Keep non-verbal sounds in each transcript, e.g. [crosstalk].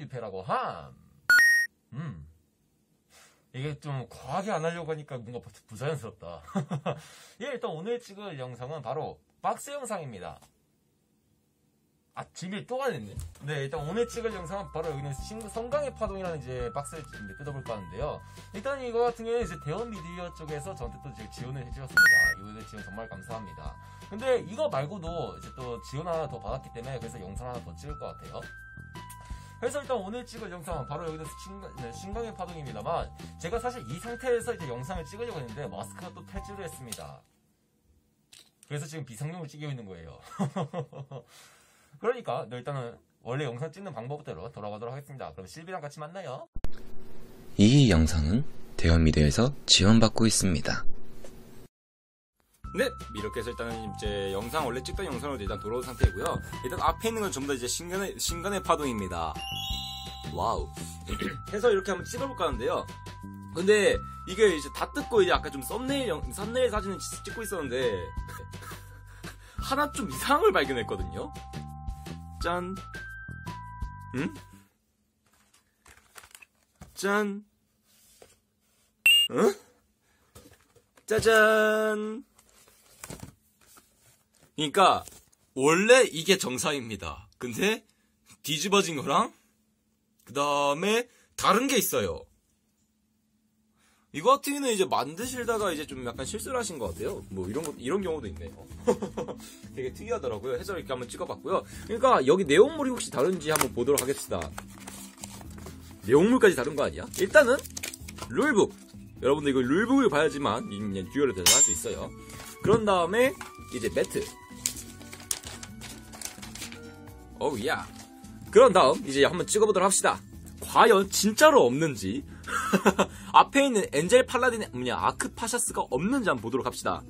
유패라고 함. 음. 이게 좀 과하게 안 하려고 하니까 뭔가 부- 부자연스럽다. [laughs] 예, 일단 오늘 찍을 영상은 바로 박스 영상입니다. 아, 비밀 또 가냈네. 네, 일단 오늘 찍을 영상은 바로 여기는 신- 성강의 파동이라는 이제 박스를 이제 뜯어볼까 하는데요. 일단 이거 같은 경우는 이제 대원 미디어 쪽에서 저한테 또 이제 지원을 해주셨습니다. 이번에 지원 정말 감사합니다. 근데 이거 말고도 이제 또 지원 하나 더 받았기 때문에 그래서 영상 하나 더 찍을 것 같아요. 그래서 일단 오늘 찍을 영상은 바로 신강, 네, 신강의 파동입니다만 제가 사실 이 상태에서 이제 영상을 찍으려고 했는데 마스크가 또 탈출을 했습니다. 그래서 지금 비상용을 찍고 있는 거예요. [laughs] 그러니까 네, 일단은 원래 영상 찍는 방법대로 돌아가도록 하겠습니다. 그럼 실비랑 같이 만나요. 이 영상은 대원미디어에서 지원받고 있습니다. 네, 이렇게 해서 일단은 이제 영상 원래 찍던 영상으로 일단 돌아온 상태이고요. 일단 앞에 있는 건 전부 다 이제 신간의 신간의 파동입니다. 와우. [clears throat] 해서 이렇게 한번 찍어볼까 하는데요. 근데 이게 이제 다 뜯고 이제 아까 좀 썸네일 영, 썸네일 사진을 찍- 찍고 있었는데 [laughs] 하나 좀 이상한 걸 발견했거든요. 짠. 응? 짠. 응? 짜잔. 그러니까 원래 이게 정상입니다. 근데 뒤집어진 거랑 그 다음에 다른 게 있어요. 이거 같은 경우는 이제 만드시다가 이제 좀 약간 실수를 하신 것 같아요. 뭐 이런 거 이런 경우도 있네요. [laughs] 되게 특이하더라고요. 해서 이렇게 한번 찍어봤고요. 그러니까 여기 내용물이 혹시 다른지 한번 보도록 하겠습니다. 내용물까지 다른 거 아니야? 일단은 룰북. 여러분들 이거 룰북을 봐야지만 이 듀얼을 대단할 수 있어요. 그런 다음에 이제 매트. 어우 야. 그런 다음 이제 한번 찍어보도록 합시다. 과연 진짜로 없는지 [laughs] 앞에 있는 엔젤 팔라딘 뭐냐 아크 파샤스가 없는지 한번 보도록 합시다.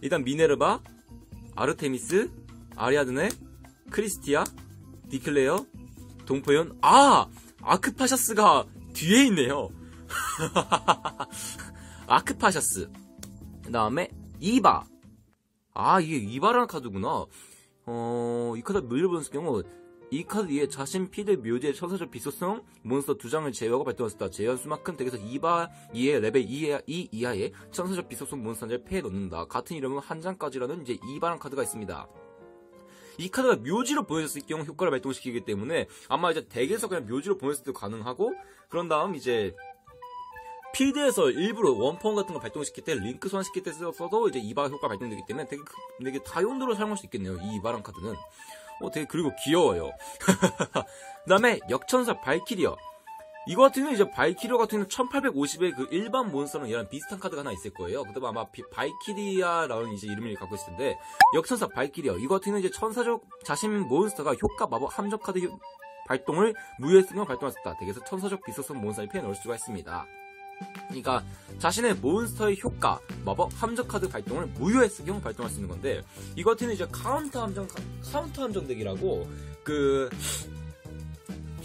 일단 미네르바, 아르테미스, 아리아드네, 크리스티아, 디클레어, 동포연 아 아크 파샤스가 뒤에 있네요. [laughs] 아크 파샤스. 그 다음에 이바. 아 이게 이바라는 카드구나. 어, 이 카드 묘지를 보는 경우 이 카드 위에 자신 피드 묘지의 천사적 비소성 몬스터 두 장을 제외하고 발동했다. 제한 수만큼 덱에서 2바 2의 레벨 2, 2 이하의 천사적 비소성 몬스터 한 장을 패해 넣는다. 같은 이름은 한 장까지라는 이제 이바란 카드가 있습니다. 이 카드가 묘지로 보여졌을 경우 효과를 발동시키기 때문에 아마 이제 덱에서 그냥 묘지로 보냈을 때도 가능하고 그런 다음 이제 필드에서 일부러 원펀 같은 거 발동시킬 때 링크 소환시킬 때 써도 이제 이바 효과 발동되기 때문에 되게, 그- 되게 다용도로 사용할 수 있겠네요. 이 이바란 카드는. 어, 되게 그리고 귀여워요. [laughs] 그 다음에 역천사 발키리어. 이거 같은 경우는 이제 발키리어 같은 경우는 1850의 그 일반 몬스터랑 얘랑 비슷한 카드가 하나 있을 거예요. 그 다음에 아마 비- 발키리아라는 이제 이름을 갖고 있을 텐데, 역천사 발키리어. 이거 같은 경우는 이제 천사적 자신 몬스터가 효과 마법 함정 카드 효- 발동을 무효에 쓰면 발동했다. 덱에서 천사적 비소성 몬스터를 피해 넣을 수가 있습니다. 그러니까 자신의 몬스터의 효과, 마법 함정 카드 발동을 무효에 쓰 경우 발동할 수 있는 건데 이거 같은 이제 카운터 함정 카운터 함정 덱이라고 그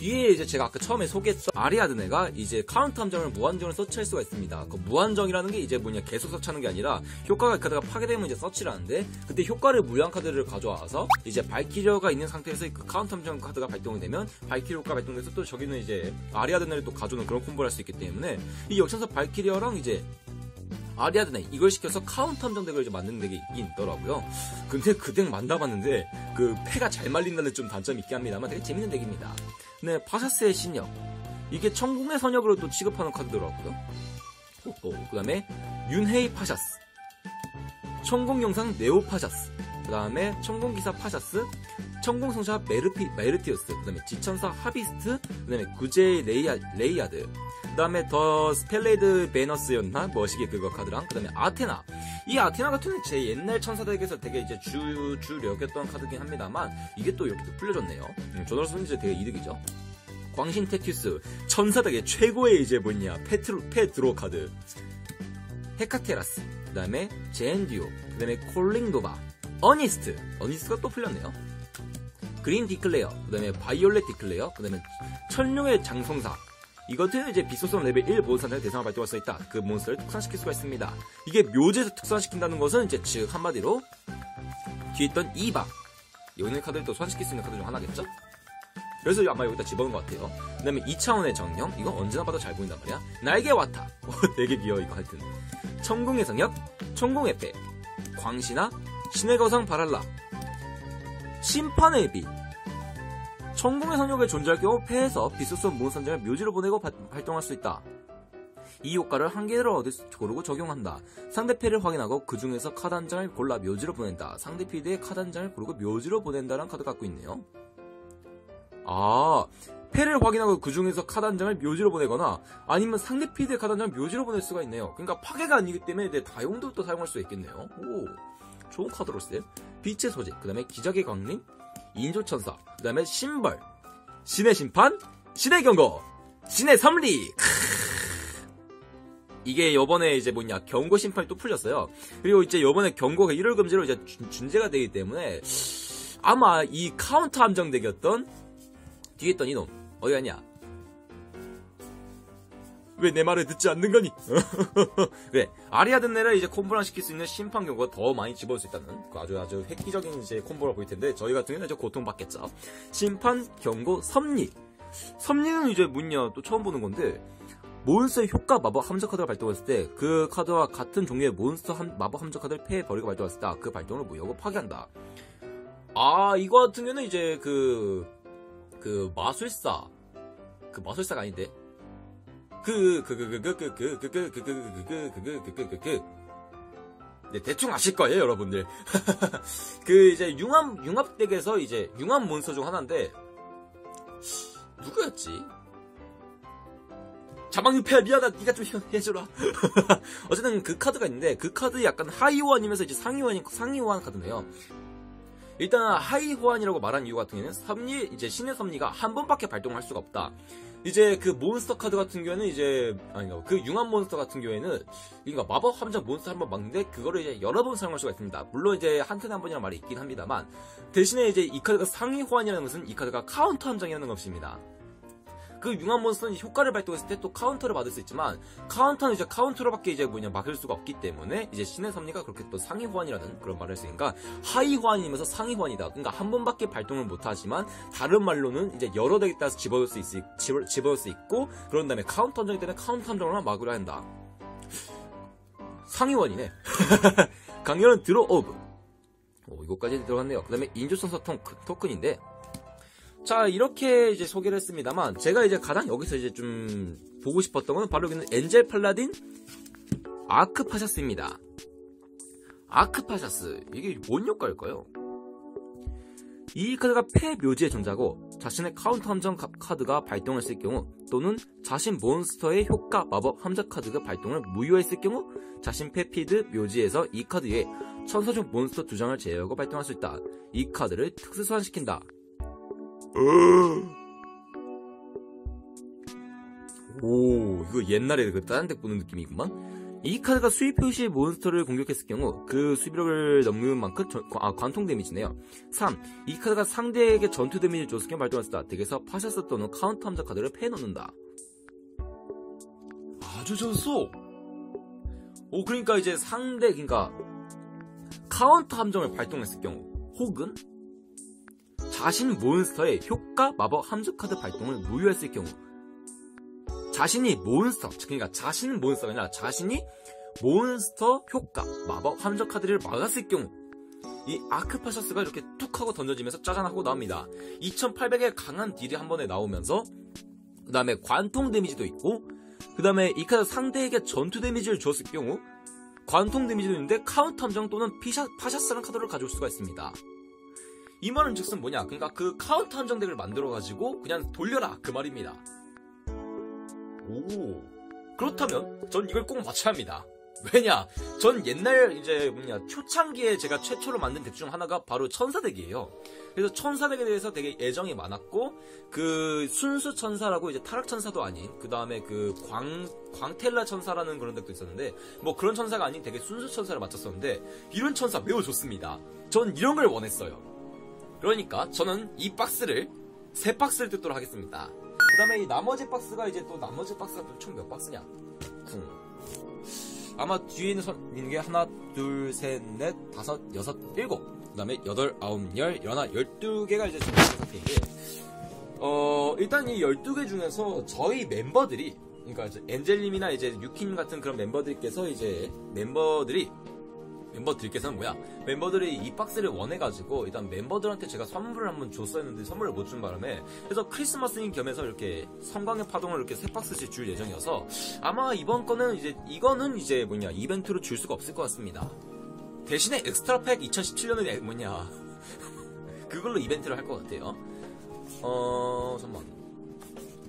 뒤에 이제 제가 아까 처음에 소개했던 아리아드네가 이제 카운터 함정을 무한정을 서치할 수가 있습니다. 그 무한정이라는 게 이제 뭐냐 계속 서치하는 게 아니라 효과가 카드가 파괴되면 이제 서치를 하는데 그때 효과를 무효한 카드를 가져와서 이제 발키리어가 있는 상태에서 그 카운터 함정 카드가 발동이 되면 발키리어 효과 발동돼서 또 저기는 이제 아리아드네를 또 가져오는 그런 콤보를 할 수 있기 때문에 이 역천사 발키리어랑 이제 아리아드네 이걸 시켜서 카운터 함정 덱을 이제 만드는 덱이 있긴 있더라고요. 근데 그 덱 만나봤는데 그 패가 잘 말린다는 좀 단점이 있긴 합니다만 되게 재밌는 덱입니다. 네, 파샤스의 신역. 이게 천궁의 선역으로 또 취급하는 카드더라고요. 그 다음에 윤헤이 파샤스. 천궁 영상 네오 파샤스. 그 다음에 천궁 기사 파샤스. 천궁성자 메르피, 메르티우스. 그 다음에 지천사 하비스트. 그 다음에 구제의 레이아, 레이아드. 그 다음에 더 스펠레이드 베너스였나? 머시기 그거 카드랑. 그 다음에 아테나. 이 아테나 같은 제 옛날 천사덱에서 되게 이제 주, 주력이었던 카드긴 합니다만, 이게 또 이렇게 또 풀려졌네요. 음, 저로서는 이제 되게 이득이죠. 광신 테큐스. 천사덱의 최고의 이제 뭐냐. 페트로, 페드로 카드. 헤카테라스. 그 다음에 제엔듀오. 그 다음에 콜링도바. 어니스트. 어니스트가 또 풀렸네요. 그린 디클레어. 그 다음에 바이올렛 디클레어. 그 다음에 천룡의 장성사. 이것은 이제 비소성 레벨 1 몬스터를 대상으로 발동할 수 있다. 그 몬스터를 특산시킬 수가 있습니다. 이게 묘지에서 특산시킨다는 것은 이제 즉 한마디로 뒤에 있던 이바. 여기 있는 카드를 또 소환시킬 수 있는 카드 중 하나겠죠? 그래서 아마 여기다 집어넣은 것 같아요. 그 다음에 2차원의 정령. 이거 언제나 봐도 잘 보인단 말이야. 날개 와타. [laughs] 어, 되게 귀여워, 이거 하여튼. 천공의 성역, 천공의 배, 광신아, 신의 거상 바랄라. 심판의 비. 천공의 성역에 존재할 경우 폐에서 비소스 몬선장을 묘지로 보내고 바- 활동할 수 있다. 이 효과를 한 개를 얻을 수 고르고 적용한다. 상대 패를 확인하고 그 중에서 카드 한 장을 골라 묘지로 보낸다. 상대 필드의 카드 한 장을 고르고 묘지로 보낸다라는 카드 갖고 있네요. 아, 패를 확인하고 그 중에서 카드 한 장을 묘지로 보내거나 아니면 상대 필드의 카드 한 장을 묘지로 보낼 수가 있네요. 그러니까 파괴가 아니기 때문에 내 다용도 또 사용할 수 있겠네요. 오, 좋은 카드로서요. 빛의 소재, 그 다음에 기적의 강림, 인조천사, 그 다음에 신벌, 신의 심판, 신의 경고, 신의 삼리. 이게 요번에 이제 뭐냐 경고 심판이 또 풀렸어요. 그리고 이제 요번에 경고가 1월 금지로 이제 준- 준제가 되기 때문에 아마 이 카운터 함정덱이었던 뒤에 있던 이놈 어디 갔냐? 왜 내 말을 듣지 않는 거니? [laughs] 왜 아리아드네를 이제 콤보랑 시킬 수 있는 심판 경고가 더 많이 집어올 수 있다는 그 아주 아주 획기적인 이제 콤보라 보일 텐데 저희 같은 경우는 이제 고통받겠죠. 심판 경고 섭리 섭리는 이제 뭐냐 또 처음 보는 건데 몬스터의 효과 마법 함정 카드가 발동했을 때 그 카드와 같은 종류의 몬스터 함- 마법 함정 카드를 패에 버리고 발동했을 때 그 발동을 무효고 파괴한다. 아 이거 같은 경우는 이제 그, 그 마술사 그 마술사가 아닌데 그 그 그 그 그 그 그 그 그 그 그 그 그 그 그 그 네, 대충 아실 거예요, 여러분들. 그 이제 융합 융합 덱에서 이제 융합 몬스터 중 하나인데 누구였지? 자방유패 미안하다 네가 좀 해줘라 어쨌든 그 카드가 있는데 그 카드 약간 하이호환이면서 이제 상위호환이 상위호환 카드네요 일단 하이호환이라고 말한 이유 같은 경우는 섭리 이제 신의 섭리가 한 번밖에 발동할 수가 없다 이제 그 몬스터 카드 같은 경우에는 이제 아니요 그 융합 몬스터 같은 경우에는 그러니까 마법 함정 몬스터 한 번 막는데 그거를 이제 여러 번 사용할 수가 있습니다. 물론 이제 한 턴에 한 번이라는 말이 있긴 합니다만 대신에 이제 이 카드가 상위 호환이라는 것은 이 카드가 카운터 함정이라는 것입니다 그 융합 몬스터는 효과를 발동했을 때 또 카운터를 받을 수 있지만 카운터는 이제 카운터로밖에 이제 뭐냐 막을 수가 없기 때문에 이제 신의 섭리가 그렇게 또 상위 호환이라는 그런 말을 했으니까 하위 호환이면서 상위 호환이다. 그러니까 한 번밖에 발동을 못 하지만 다른 말로는 이제 여러 덱에 따라서 집어넣을 수, 있, 집어, 집어넣을 수 있고 그런 다음에 카운터 함정이 때는 카운터 함정으로만 막으려 한다. 상위 호환이네. [laughs] 강렬한 드로 오브. 오, 이거까지 들어갔네요. 그 다음에 인조선서 토큰, 토큰인데 자 이렇게 이제 소개를 했습니다만 제가 이제 가장 여기서 이제 좀 보고 싶었던 건 바로 여기는 엔젤 팔라딘 아크파샤스입니다. 아크파샤스 이게 뭔 효과일까요? 이 카드가 패 묘지에 존재하고 자신의 카운터 함정 카- 카드가 발동했을 경우 또는 자신 몬스터의 효과 마법 함정 카드가 발동을 무효했을 경우 자신 패 피드 묘지에서 이 카드 외에 천사 중 몬스터 두 장을 제외하고 발동할 수 있다. 이 카드를 특수 소환시킨다. 오, 이거 옛날에 그 다른 덱 보는 느낌이구만. 이 카드가 수입 표시 몬스터를 공격했을 경우 그 수비력을 넘는 만큼 전- 아, 관통 데미지네요. 3. 이 카드가 상대에게 전투 데미지를 줬을 경우 발동했을 때 덱에서 파샤스 또는 카운터 함자 카드를 패 넣는다. 아주 좋소. 오, 그러니까 이제 상대, 그러니까 카운터 함정을 발동했을 경우 혹은 자신 몬스터의 효과 마법 함수 카드 발동을 무효했을 경우 자신이 몬스터 그러니까 자신은 몬스터가 아니라 자신이 몬스터 효과 마법 함정 카드를 막았을 경우 이 아크파셔스가 이렇게 툭 하고 던져지면서 짜잔 하고 나옵니다. 2800의 강한 딜이 한 번에 나오면서 그 다음에 관통 데미지도 있고 그 다음에 이 카드 상대에게 전투 데미지를 주었을 경우 관통 데미지도 있는데 카운터 함정 또는 피샤, 파샤스라는 카드를 가져올 수가 있습니다 이 말은 즉슨 뭐냐? 그러니까 그 카운터 함정 덱을 만들어 가지고 그냥 돌려라 그 말입니다. 오 그렇다면 전 이걸 꼭 맞춰야 합니다. 왜냐? 전 옛날 이제 뭐냐 초창기에 제가 최초로 만든 덱 중 하나가 바로 천사덱이에요. 그래서 천사덱에 대해서 되게 애정이 많았고 그 순수 천사라고 이제 타락 천사도 아닌 그 다음에 그 광 광텔라 천사라는 그런 덱도 있었는데 뭐 그런 천사가 아닌 되게 순수 천사를 맞췄었는데 이런 천사 매우 좋습니다. 전 이런 걸 원했어요. 그러니까 저는 이 박스를 세 박스를 뜯도록 하겠습니다. 그 다음에 이 나머지 박스가 이제 또 나머지 박스가 또 총 몇 박스냐? 쿵. 아마 뒤에 있는 선, 있는 게 하나, 둘, 셋, 넷, 다섯, 여섯, 일곱. 그 다음에 여덟, 아홉, 열, 열하나, 열두 개가 이제 총 있는 상태인데, 어, 일단 이 12개 중에서 저희 멤버들이, 그러니까 이제 엔젤님이나 이제 유킴 같은 그런 멤버들께서 이제 멤버들이 멤버들께서는 뭐야? 멤버들이 이 박스를 원해가지고 일단 멤버들한테 제가 선물을 한번 줬었는데 선물을 못 준 바람에 그래서 크리스마스인 겸해서 이렇게 성광의 파동을 이렇게 세 박스씩 줄 예정이어서 아마 이번 거는 이제 이거는 이제 뭐냐 이벤트로 줄 수가 없을 것 같습니다. 대신에 엑스트라 팩 2017년에 뭐냐 [laughs] 그걸로 이벤트를 할 것 같아요. 어 잠만.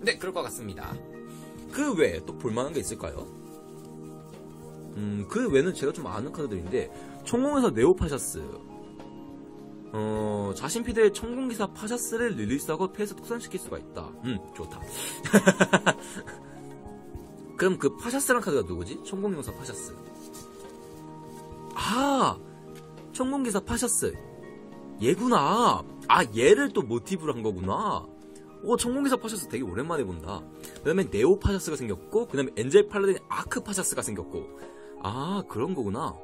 네 그럴 것 같습니다. 그 외에 또 볼만한 게 있을까요? 음, 그 외에는 제가 좀 아는 카드들인데, 천공에서 네오 파샤스. 어, 자신 피드의 천공기사 파샤스를 릴리스하고 패에서 특산시킬 수가 있다. 음, 좋다. [laughs] 그럼 그 파샤스란 카드가 누구지? 천공용사 파샤스. 아! 천공기사 파샤스. 얘구나. 아, 얘를 또 모티브로 한 거구나. 오, 천공기사 파샤스 되게 오랜만에 본다. 그 다음에 네오 파샤스가 생겼고, 그 다음에 엔젤 팔라딘 아크 파샤스가 생겼고, 아, 그런 거구나.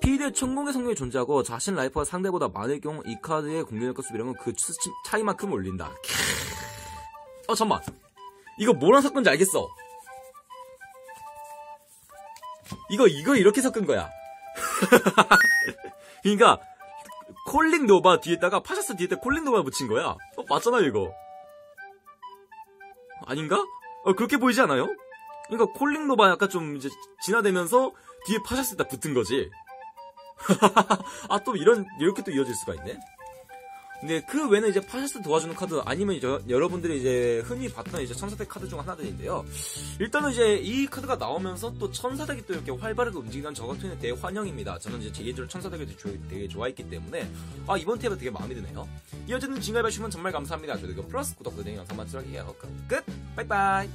피드의 천공의 성능이 존재하고 자신 라이프가 상대보다 많을 경우 이 카드의 공격력과 수비력은 그 수- 차이만큼 올린다. 어, 잠만. 이거 뭐랑 섞은지 알겠어. 이거, 이거 이렇게 섞은 거야. [laughs] 그니까, 콜링 노바 뒤에다가 파샤스 뒤에다 콜링 노바 붙인 거야. 어, 맞잖아, 이거. 아닌가? 어, 그렇게 보이지 않아요? 그러니까 콜링 노바 약간 좀 이제 진화되면서 뒤에 파샤스에다 붙은 거지. [laughs] 아, 또 이런, 이렇게 또 이어질 수가 있네. 근데 그 외에는 이제 파샤스 도와주는 카드 아니면 이제 여러분들이 이제 흔히 봤던 이제 천사덱 카드 중 하나들인데요. 일단은 이제 이 카드가 나오면서 또 천사덱이 또 이렇게 활발하게 움직이는 저 같은 경우는 되게 환영입니다. 저는 이제 개인적으로 천사덱을 되게, 되게 좋아했기 때문에 아 이번 탭은 되게 마음에 드네요. 이 어쨌든 진가해 주시면 정말 감사합니다. 그리고 플러스 구독, 그등 영상 마치도록 해요. 끝! 바이바이!